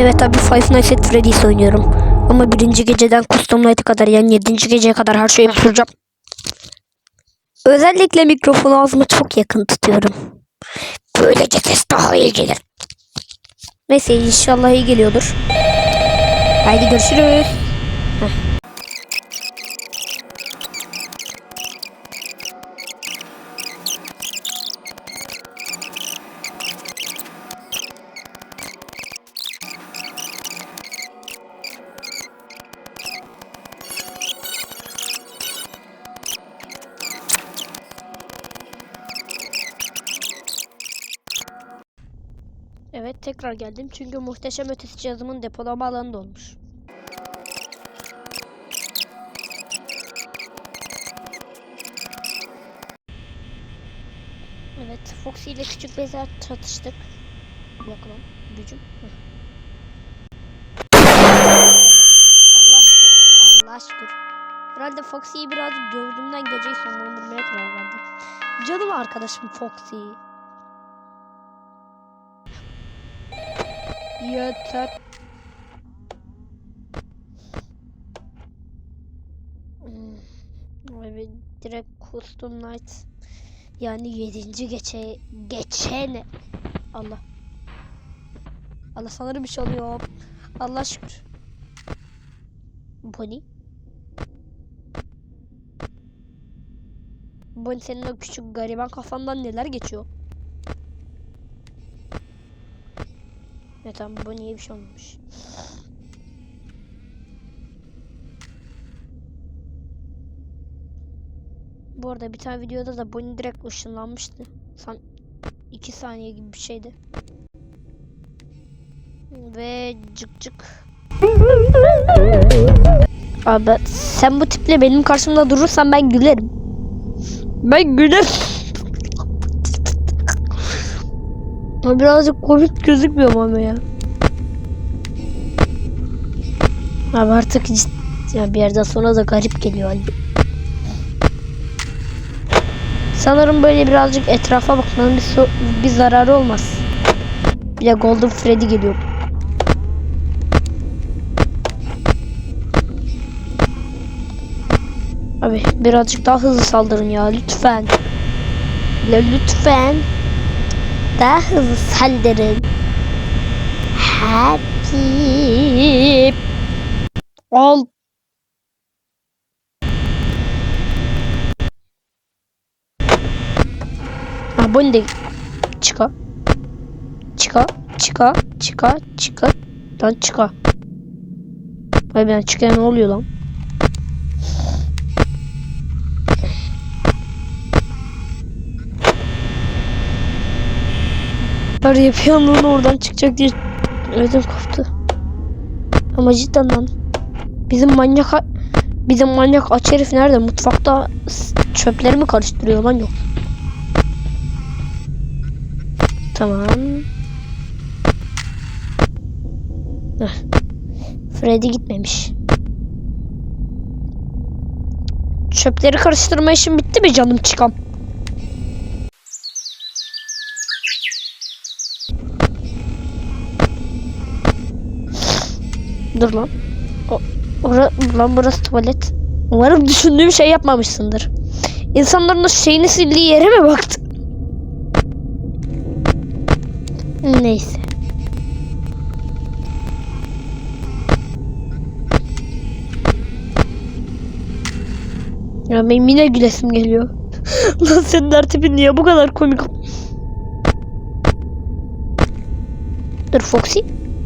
Evet abi Five Nights at Freddy's oynuyorum. Ama birinci geceden Custom Night'a kadar yani yedinci geceye kadar her şeyi bitireceğim. Özellikle mikrofonu ağzıma çok yakın tutuyorum. Böylece ses daha iyi gelir. Neyse inşallah iyi geliyordur. Haydi görüşürüz. Heh. Evet tekrar geldim çünkü muhteşem ötesi cihazımın depolama alanı dolmuş. Evet Foxy ile küçük bezer çatıştık. Lan gücüm. Allah şükür. Allah şükür. Herhalde Foxy'yi birazcık gördüğümden geceyi sonlandırmaya karar verdim. Canım arkadaşım Foxy. Yeter. Hmm, Evet, direkt Custom Night. Yani yedinci geçe geçen Allah. Allah sanırım bir şey oluyor. Allah şükür. Bonnie. Bonnie senin o küçük gariban kafandan neler geçiyor? Ya tamam bu niye bir şey olmamış. Bu arada bir tane videoda da Bonnie direkt ışınlanmıştı. San 2 saniye gibi bir şeydi. Ve cık cık. Abi sen bu tiple benim karşımda durursan ben gülerim. Ben gülerim. O birazcık komik gözükmüyor ama ya? Abi artık cid- ya bir yerden sonra da garip geliyor Ali. Sanırım böyle birazcık etrafa bakmanın bir, so- bir zararı olmaz. Bir de Golden Freddy geliyor. Abi birazcık daha hızlı saldırın ya lütfen. Ya lütfen. Daha hızlı saldırın. Happy. Al. Ha bunu da çıka. Çıka. Çıka. Çıka. Çıka. Lan çıka. Ay ben çıka ne oluyor lan? Var ya bir an onu oradan çıkacak diye ödüm koptu. Ama cidden lan. Bizim manyak bizim manyak aç herif nerede? Mutfakta çöpleri mi karıştırıyor lan yok. Tamam. Heh. Freddy gitmemiş. Çöpleri karıştırma işim bitti mi canım çıkam? Dur lan. O, ora, lan burası tuvalet. Umarım düşündüğüm şey yapmamışsındır. İnsanların o şeyini sildiği yere mi baktın? Neyse. Ya benim yine gülesim geliyor. Lan senin her tipin niye bu kadar komik? Dur Foxy.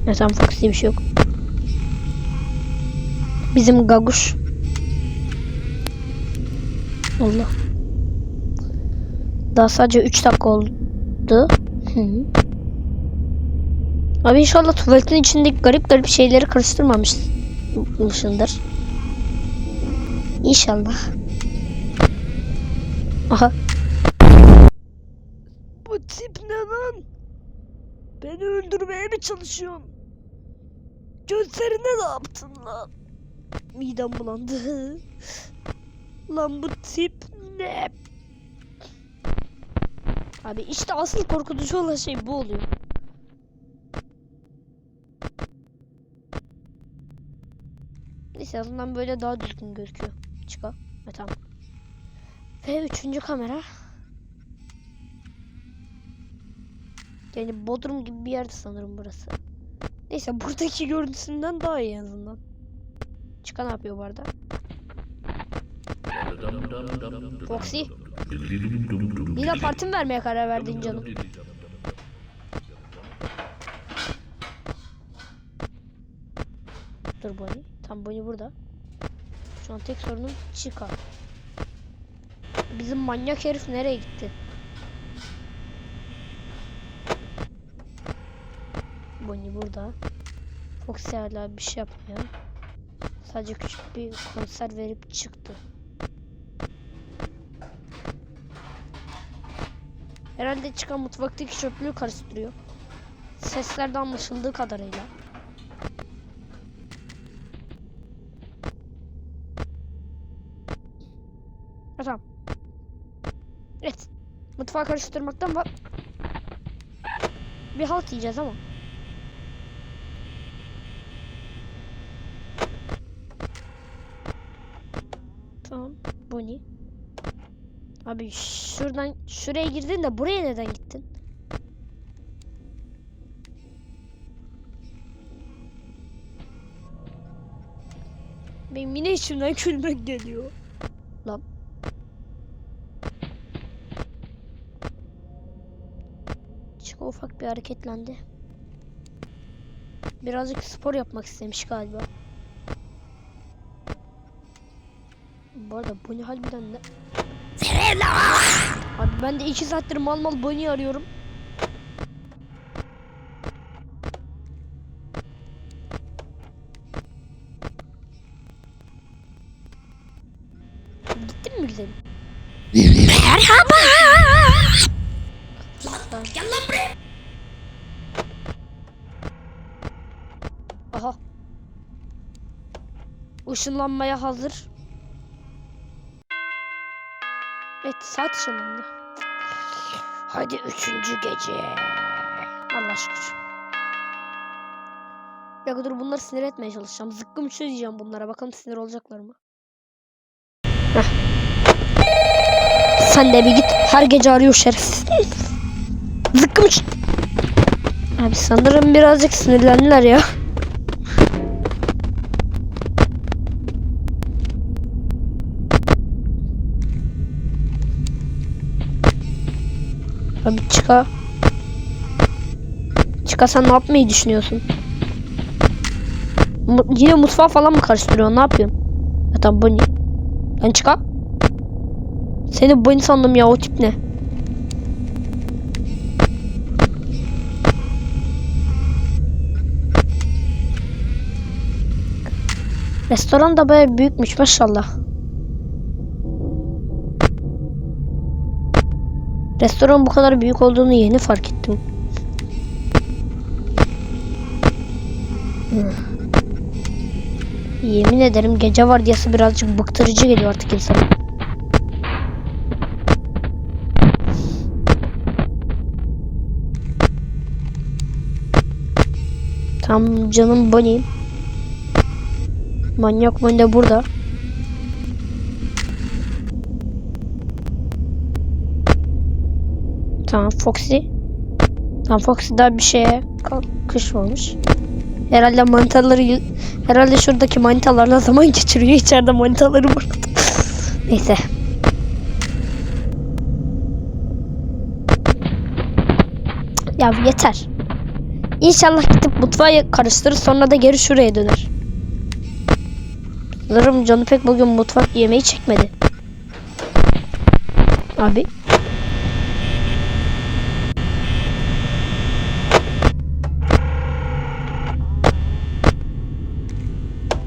Ya tamam Foxy bir şey yok. Bizim Gaguş. Allah. Daha sadece 3 dakika oldu. Hı. Abi inşallah tuvaletin içindeki garip garip şeyleri karıştırmamışsındır. İnşallah. Aha. Bu tip ne lan? Beni öldürmeye mi çalışıyorsun? Gözlerine ne yaptın lan? Midem bulandı. Lan bu tip ne? Abi işte asıl korkutucu olan şey bu oluyor. Neyse azından böyle daha düzgün gözüküyor. Çıka. Ve tamam. Ve üçüncü kamera. Yani Bodrum gibi bir yerde sanırım burası. Neyse buradaki görüntüsünden daha iyi en azından. Çıka ne yapıyor bu arada? Foxy. Yine parti mi vermeye karar verdin canım? Dur Bonnie. Tam Bonnie burada. Şu an tek sorunum Chica. Bizim manyak herif nereye gitti? Bonnie burada. Foxy hala bir şey yapmıyor. Sadece küçük bir konser verip çıktı. Herhalde çıkan mutfaktaki çöplüğü karıştırıyor. Seslerde anlaşıldığı kadarıyla. Tamam. Evet. Mutfağı karıştırmaktan var. Bir halt yiyeceğiz ama. Tamam. Bonnie. Abi şuradan şuraya girdin de buraya neden gittin? Benim yine içimden gülmek geliyor. Lan. Çıka ufak bir hareketlendi. Birazcık spor yapmak istemiş galiba. Bu arada bu ne harbiden ne? Abi ben de iki saattir mal mal Bonnie'yi arıyorum. Gittin mi güzelim? Merhaba. Gel lan buraya. Aha. Işınlanmaya hazır. Saat ışınlandı. Hadi üçüncü gece. Allah şükür. Ya dur bunları sinir etmeye çalışacağım. Zıkkım şu diyeceğim bunlara. Bakalım sinir olacaklar mı? Heh. Sen de bir git. Her gece arıyor şerefsiz. Zıkkım Abi sanırım birazcık sinirlendiler ya. Abi çıka. Çıka sen ne yapmayı düşünüyorsun? Mu- yine mutfağı falan mı karıştırıyorsun? Ne yapıyorsun? Ya tamam Bonnie. Lan çıka. Seni Bonnie sandım ya o tip ne? Restoran da baya büyükmüş maşallah. Restoran bu kadar büyük olduğunu yeni fark ettim. Hmm. Yemin ederim gece vardiyası birazcık bıktırıcı geliyor artık insana. Tam canım Bonnie. Manyak Bonnie de burada. Tamam Foxy. Tamam Foxy daha bir şeye kalkışmamış. Herhalde manitaları herhalde şuradaki manitalarla zaman geçiriyor. İçeride manitaları var. Neyse. Ya yeter. İnşallah gidip mutfağı karıştırır sonra da geri şuraya döner. Sanırım canı pek bugün mutfak yemeği çekmedi. Abi.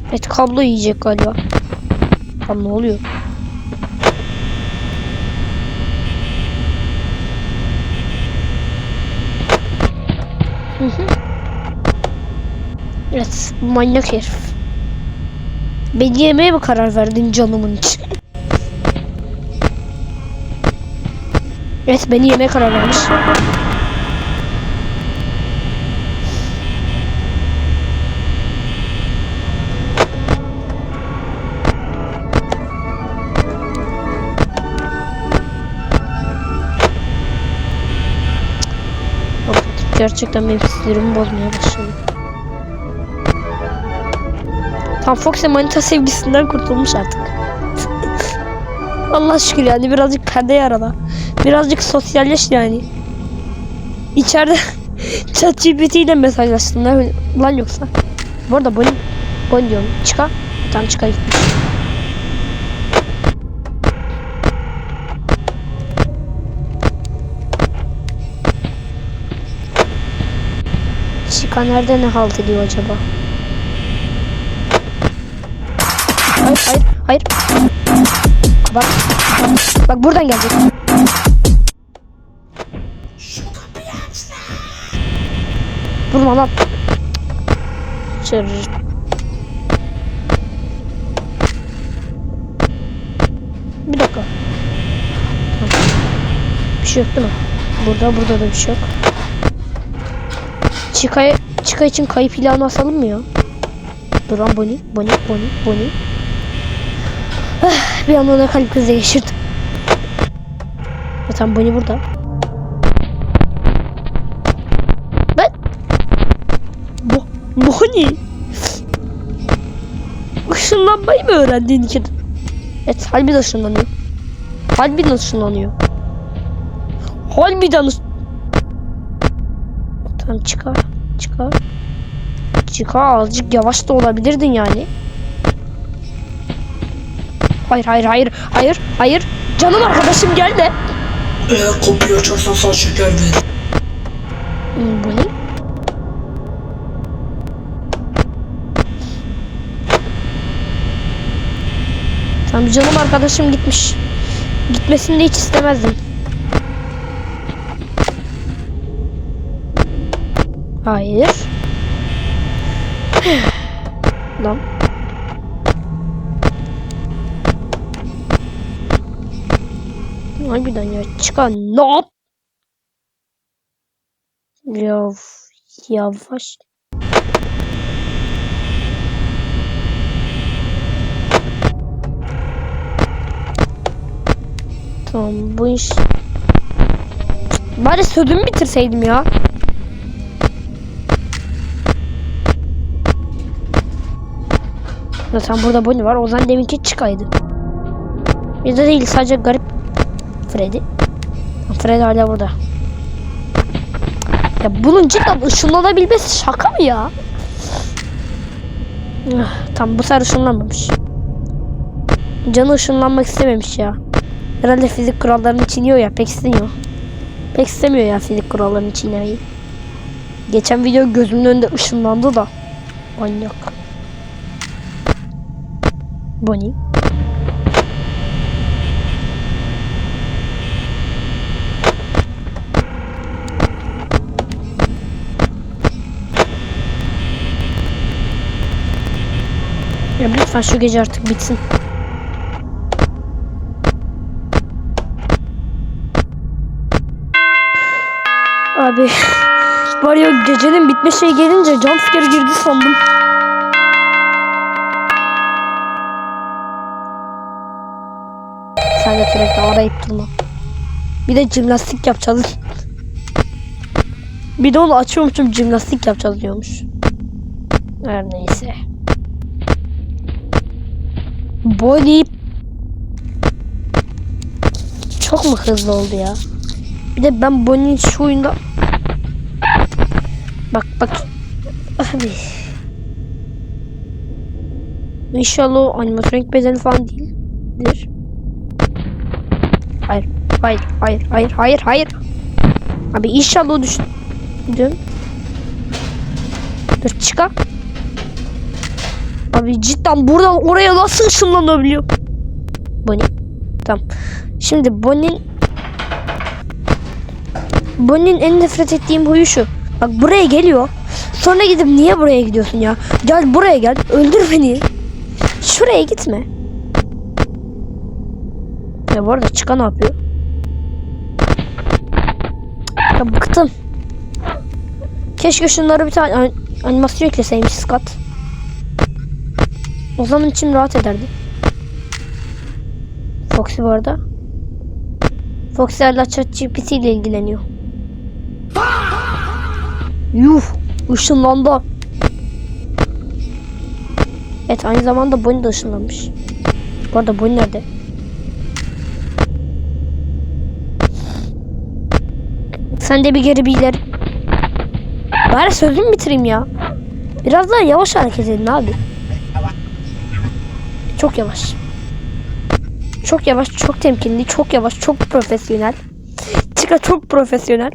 Evet kablo yiyecek galiba. Tam ne oluyor? Evet manyak herif. Beni yemeye mi karar verdin canımın için? Evet beni yemeye karar vermiş. Gerçekten benim sinirimi bozmaya başladı. Tam Fox'e manita sevgisinden kurtulmuş artık. Allah şükür yani birazcık perdeye arada. Birazcık sosyalleş yani. İçeride ChatGPT ile mesajlaştım lan, yoksa. Bu arada Bonnie, Bonnie diyorum. Çıkar. Tamam çıkar. Chica nerede ne halt ediyor acaba? Hayır hayır hayır. Bak. Bak buradan gelecek. Vurma lan. Çır. Bir dakika. Bir şey yok değil mi? Burada burada da bir şey yok. Chica, Chica için kayıp ilanı asalım mı ya? Dur lan Bonnie, Bonnie, Bonnie, Bonnie. Ah, bir anda ona kalp krizi geçirdim. Zaten Bonnie burada. Ben... Bo Bonnie! Işınlanmayı mı öğrendin ki? Evet, harbiden ışınlanıyor. Harbiden ışınlanıyor. Harbiden ış- Tamam çıkar. Çıkar. Çıkar azıcık yavaş da olabilirdin yani. Hayır hayır hayır hayır hayır. Canım arkadaşım gel de. Eğer kapıyı açarsan sağ şeker ver. Hmm, Bu ne? Tamam canım arkadaşım gitmiş. Gitmesini de hiç istemezdim. Hayır. Lan. Harbiden ya çıkan yap? Yav, yavaş. Tamam bu iş. Bari sözümü bitirseydim ya. Zaten burada Bonnie var. O zaman deminki çıkaydı. Ya da değil sadece garip Freddy. Freddy hala burada. Ya bunun cidden ışınlanabilmesi şaka mı ya? Ah, Tam bu sefer ışınlanmamış. Canı ışınlanmak istememiş ya. Herhalde fizik kurallarını çiğniyor ya pek istemiyor. Pek istemiyor ya fizik kurallarını çiğnemeyi. Geçen video gözümün önünde ışınlandı da. Manyak. Bonnie. Ya lütfen şu gece artık bitsin. Abi var ya gecenin bitme şey gelince jumpscare girdi sandım. De sürekli arayıp durma. Bir de jimnastik yapacağız. bir de onu açıyormuşum jimnastik yapacağız diyormuş. Her neyse. Bonnie çok mu hızlı oldu ya? Bir de ben Bonnie'nin şu oyunda Bak bak Abi İnşallah o animatronik bedeni falan değildir. Hayır, hayır, hayır, hayır, hayır. Abi inşallah o. Dur çıkar. Abi cidden buradan oraya nasıl ışınlanabiliyor? Bonnie. Tamam. Şimdi Bonnie'nin Bonnie'nin en nefret ettiğim huyu şu. Bak buraya geliyor. Sonra gidip niye buraya gidiyorsun ya? Gel buraya gel. Öldür beni. Şuraya gitme. Ya bu arada çıkan ne yapıyor? Ya bıktım. Keşke şunları bir tane an- animasyon ekleseymiş Scott. O zaman içim rahat ederdi. Foxy bu arada. Foxy hala ChatGPT ile ilgileniyor. Yuh ışınlandı. Evet aynı zamanda Bonnie de ışınlanmış. Bu arada Bonnie nerede? Sen de bir geri bir ileri. Bari sözümü bitireyim ya. Biraz daha yavaş hareket edin abi. Çok yavaş. Çok yavaş, çok temkinli, çok yavaş, çok profesyonel. Çıka çok profesyonel.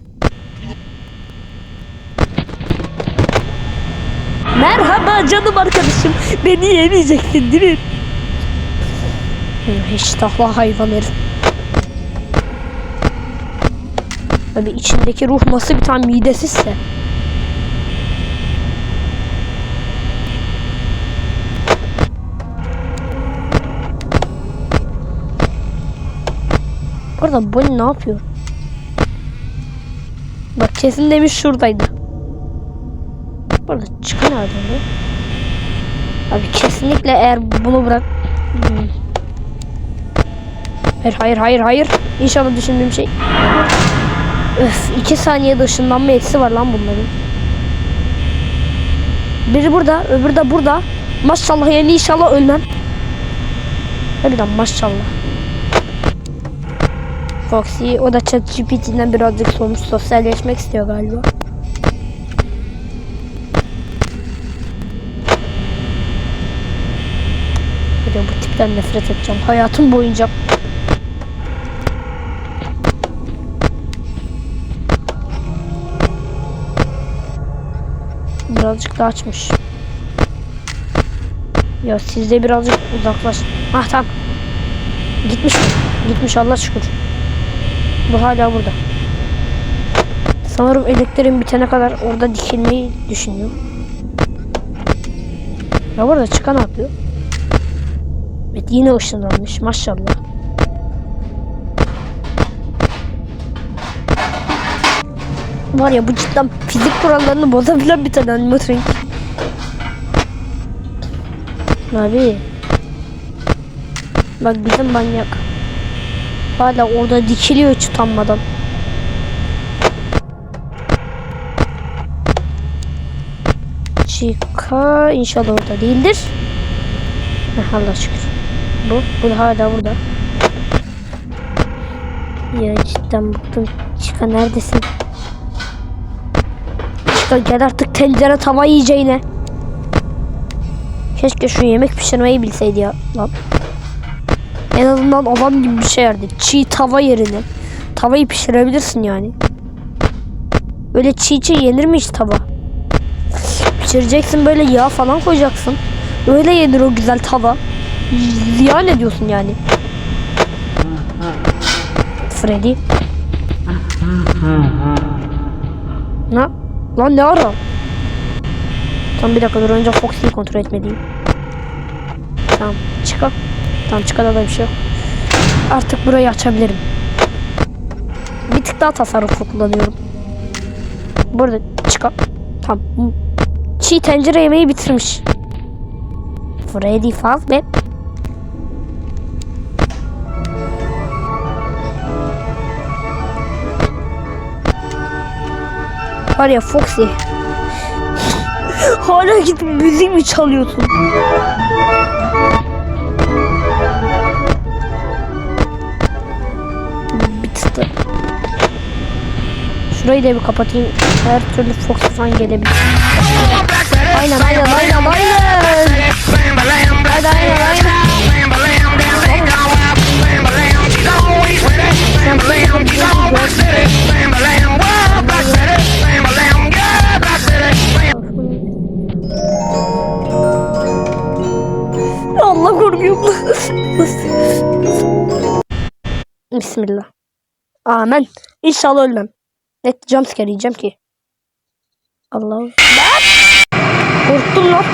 Merhaba canım arkadaşım. Beni yemeyeceksin değil mi? Hı, İştahlı hayvan herif. Abi içindeki ruh nasıl bir tane midesizse. Bu arada Bonnie ne yapıyor? Bak kesin demiş şuradaydı. Bu arada çıkan nerede bu? Abi kesinlikle eğer bunu bırak... Hmm. Hayır hayır hayır hayır. İnşallah düşündüğüm şey. Öf iki saniyede ışınlanma etkisi var lan bunların. Biri burada öbürü de burada. Maşallah yani inşallah ölmem. Harbiden maşallah. Foxy o da ChatGPT'den birazcık soğumuş sosyalleşmek istiyor galiba. Bu tipten nefret edeceğim hayatım boyunca. Birazcık daha açmış. Ya siz de birazcık uzaklaş. Ah tamam. Gitmiş. Gitmiş Allah şükür. Bu hala burada. Sanırım elektriğin bitene kadar orada dikilmeyi düşünüyor. Ya burada çıkan yapıyor? Evet yine ışınlanmış maşallah. Var ya bu cidden fizik kurallarını bozabilen bir tane animatrik. Abi. Bak bizim manyak. Hala orada dikiliyor hiç utanmadan. Chica inşallah orada değildir. Heh, Allah şükür. Bu, bu hala burada. Ya cidden bıktım. Chica neredesin? Chica gel artık tencere tava yiyeceğine. Keşke şu yemek pişirmeyi bilseydi ya. Lan. En azından adam gibi bir şey yerdi. Çiğ tava yerine. Tavayı pişirebilirsin yani. Öyle çiğ çiğ yenir mi hiç tava? Pişireceksin böyle yağ falan koyacaksın. Öyle yenir o güzel tava. Ziyan ediyorsun yani. Freddy. Lan ne ara? Tam bir dakika dur önce Foxy'yi kontrol etmeliyim. Tamam çıkar. Tamam çıkar da bir şey yok. Artık burayı açabilirim. Bir tık daha tasarruflu kullanıyorum. Burada çıkar. Tamam. Çiğ tencere yemeği bitirmiş. Freddy Fazbear. Var ya Foxy. Hala gidip müzik mi çalıyorsun? Bitti. Şurayı da bir kapatayım. Her türlü Foxy falan gelebilir. Aynen aynen aynen aynen. Aynen aynen. Allah korkuyorum. Bismillah. Amen. İnşallah ölmem. Net jumpscare yiyeceğim ki. Allah'ım. Korktum lan.